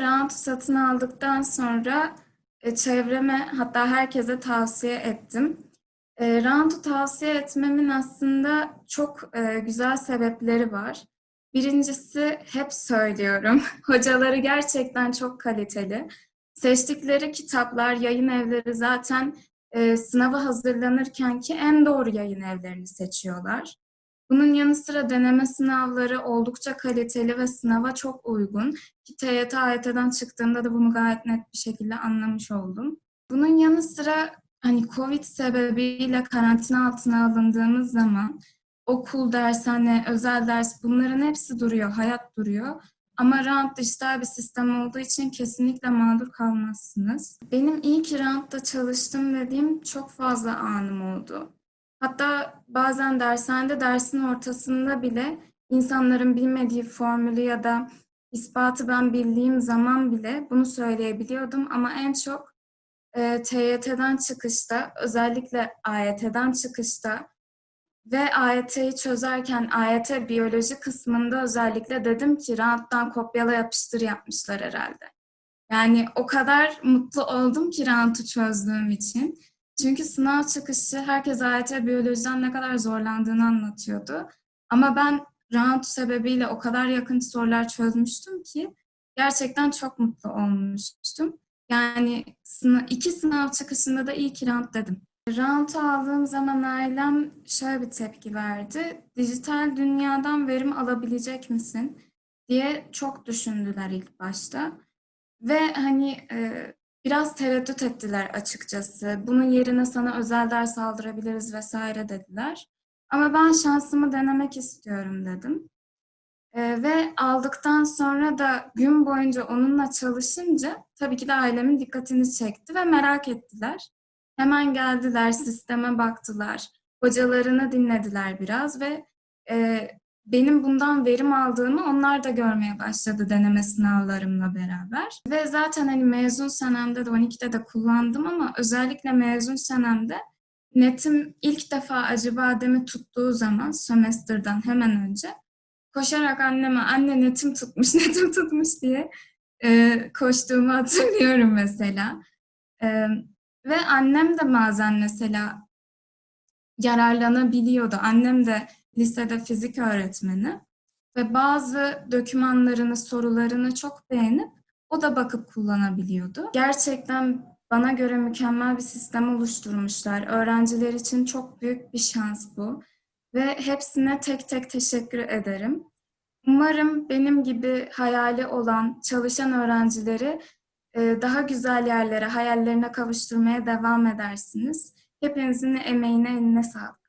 Rant satın aldıktan sonra e, çevreme hatta herkese tavsiye ettim. E, Rant'u tavsiye etmemin aslında çok e, güzel sebepleri var. Birincisi hep söylüyorum. Hocaları gerçekten çok kaliteli. Seçtikleri kitaplar, yayın evleri zaten e, sınava hazırlanırken ki en doğru yayın evlerini seçiyorlar. Bunun yanı sıra deneme sınavları oldukça kaliteli ve sınava çok uygun. Ki TYT, AYT'den çıktığımda da bunu gayet net bir şekilde anlamış oldum. Bunun yanı sıra hani Covid sebebiyle karantina altına alındığımız zaman okul, dershane, özel ders bunların hepsi duruyor, hayat duruyor. Ama rant dijital bir sistem olduğu için kesinlikle mağdur kalmazsınız. Benim iyi ki rantta çalıştım dediğim çok fazla anım oldu. Hatta bazen dershanede dersin ortasında bile insanların bilmediği formülü ya da ispatı ben bildiğim zaman bile bunu söyleyebiliyordum. Ama en çok e, TYT'den çıkışta, özellikle AYT'den çıkışta ve AYT'yi çözerken AYT biyoloji kısmında özellikle dedim ki ranttan kopyala yapıştır yapmışlar herhalde. Yani o kadar mutlu oldum ki rantı çözdüğüm için. Çünkü sınav çıkışı herkes AYT biyolojiden ne kadar zorlandığını anlatıyordu. Ama ben rant sebebiyle o kadar yakın sorular çözmüştüm ki gerçekten çok mutlu olmuştum. Yani sınav, iki sınav çıkışında da iyi ki rant dedim. Rant'ı aldığım zaman ailem şöyle bir tepki verdi. Dijital dünyadan verim alabilecek misin diye çok düşündüler ilk başta. Ve hani e, biraz tereddüt ettiler açıkçası. Bunun yerine sana özel ders aldırabiliriz vesaire dediler. Ama ben şansımı denemek istiyorum dedim. E, ve aldıktan sonra da gün boyunca onunla çalışınca tabii ki de ailemin dikkatini çekti ve merak ettiler. Hemen geldiler, sisteme baktılar, hocalarını dinlediler biraz ve e, benim bundan verim aldığımı onlar da görmeye başladı deneme sınavlarımla beraber. Ve zaten hani mezun senemde de 12'de de kullandım ama özellikle mezun senemde netim ilk defa acıbademi tuttuğu zaman sömestrden hemen önce koşarak anneme anne netim tutmuş, netim tutmuş diye e, koştuğumu hatırlıyorum mesela. E, ve annem de bazen mesela yararlanabiliyordu. Annem de lisede fizik öğretmeni ve bazı dokümanlarını, sorularını çok beğenip o da bakıp kullanabiliyordu. Gerçekten bana göre mükemmel bir sistem oluşturmuşlar. Öğrenciler için çok büyük bir şans bu ve hepsine tek tek teşekkür ederim. Umarım benim gibi hayali olan çalışan öğrencileri e, daha güzel yerlere, hayallerine kavuşturmaya devam edersiniz. Hepinizin emeğine, eline sağlık.